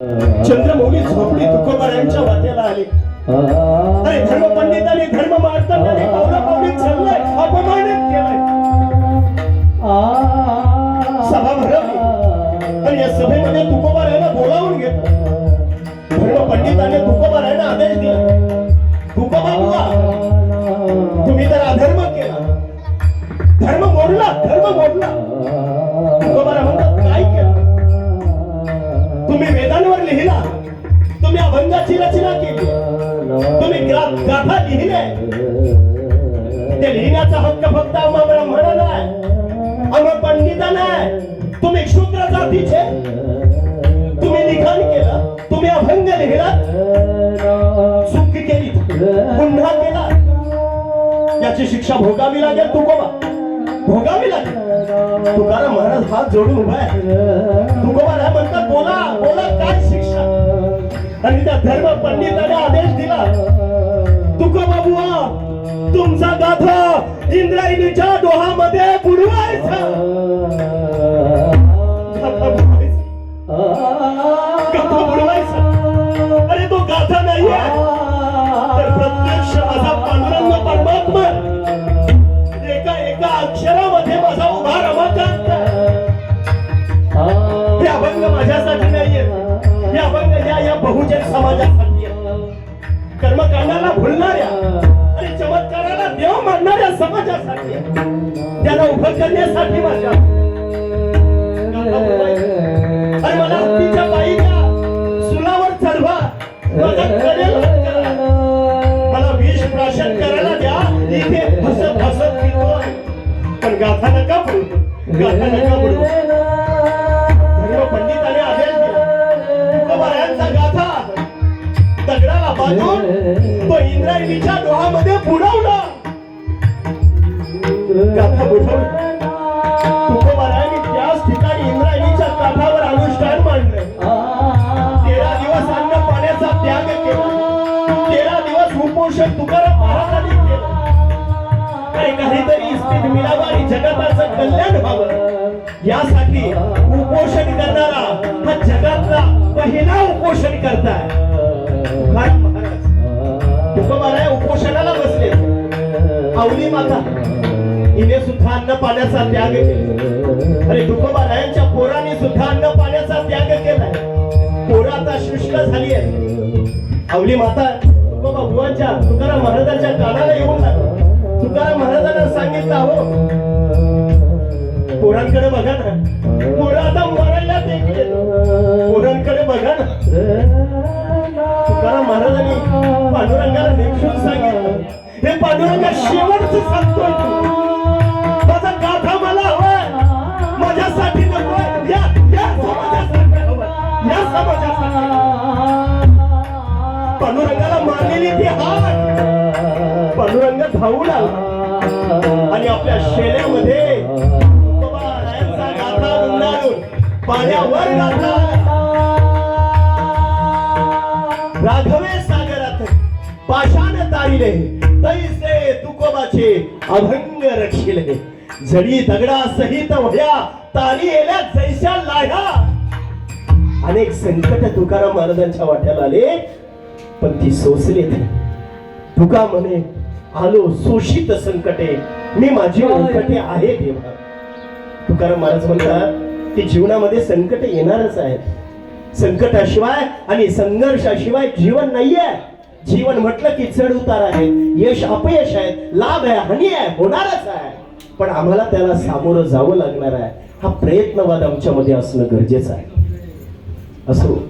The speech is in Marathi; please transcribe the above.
चंद्रमौली झोपडी तुकोबारायांच्या वाट्याला आली. अरे धर्म पंडितांनी धर्म मारताना पावला पावली चाललाय अपमानित केलाय. सभा भरवली आणि या सभेमध्ये तुकोबारायांना बोलावून घेत धर्म पंडितांनी तुकोबारायांना आदेश दिला. तुकोबा बुवा तुम्ही तर अधर्म केला. धर्म मोडला धर्म मोडला. तुम्ही रचना केली तुम्ही गाथा लिहिले. ते लिहिण्याचा हक्क फक्त आम्हा ब्राह्मणाला आहे आम्हा पंडितांना आहे तुम्ही शूद्र जातीचे. तुम्ही लिखाण केलं तुम्ही अभंग लिहिला. सुख केली. पुन्हा केला. याची शिक्षा भोगावी लागेल तुकोबा भोगावी लागेल. तुकाराम महाराज हात जोडून उभा आहे. तुकोबा म्हणतात बोला बोला काय शिक्षा आणि त्या धर्म पंडिताने आदेश दिला. तुका बुवा तुमचा गाथा इंद्रायणीच्या डोहामध्ये बुडवायचा. अरे तो गाथा नाहीये. प्रत्यक्ष माझा एका एका अक्षरामध्ये माझा उभा माझ्यासाठी नाहीये. हे अभंग या या बहुजन समाजासाठी. कर्मकांडाला भुलणाऱ्या आणि चमत्काराला देव मानणाऱ्या समाजासाठी. त्याला उभं करण्यासाठी माझ्या मला हत्तीच्या पायीच्या सुलावर चढवा. माझा करा. मला विष प्राशन करायला द्या. इथे हसत हसत फिरतोय. पण गाथा नका बोलू. गाथा नका बोलू. पंडिताने आले दगडाला तो इंद्रायणीच्या डोहामध्ये बुडवला. गाथा बुडवली. त्याच ठिकाणी इंद्रायणीच्या काठावर अनुष्ठान मांडलं. तेरा दिवस अन्न पाण्याचा त्याग केला. तेरा दिवस उपोषण तुकाराम महाराजांनी केलं. काही काहीतरी मिळावं आणि जगताचं कल्याण व्हावं. यासाठी उपोषण करणारा हा जगातला पहिला उपोषण करताय. आवली माता हिने सुद्धा अन्न पाण्याचा त्याग केला. अरे तुकोबारायांच्या पोराने सुद्धा अन्न पाण्याचा त्याग केलाय पोरं आता शुष्क झाली आहे. आवली माता तुकोबा बुवांच्या तुकाराम महाराजांच्या कानाला येऊन लागला. तुकाराम महाराजांना सांगितलं हो पोरांकडे बघा ना. पोरं आता मरायला ते पोरांकडे बघा ना. तुकाराम महाराजांनी पांडुरंगाला नेमशून सांगितलं हे पांडुरंगा शेवटचं सांगतोय तू. माझा गाथा मला हवाय माझ्यासाठी नकोय या या समाजासाठी हवंय या समाजासाठी पांडुरंगाला मारलेली ती हात पांडुरंग धावून आला. आणि आपल्या शेल्यामध्ये गाथा गुंडाळून पाण्यावर गाथा राघवे पाषाण तारिले तैसे तुकोबाचे अभंग रक्षिले जडी दगडा सहित वह्या तारी येल्या जैशा लाह्या. अनेक संकट तुकाराम महाराजांच्या वाट्याला आले पण ती सोसले तुका म्हणे आलो शोषित संकटे मी माझी संकटे आहे देवा. तुकाराम महाराज म्हणतात की जीवनामध्ये संकट येणारच आहेत. संकटाशिवाय आणि संघर्षाशिवाय जीवन नाहीये. जीवन म्हटलं की चढ उतार आहे. यश अपयश आहे. लाभ आहे. हानी आहे. होणारच आहे. पण आम्हाला त्याला सामोरं जावं लागणार आहे. हा प्रयत्नवाद आमच्यामध्ये असणं गरजेचं आहे. असो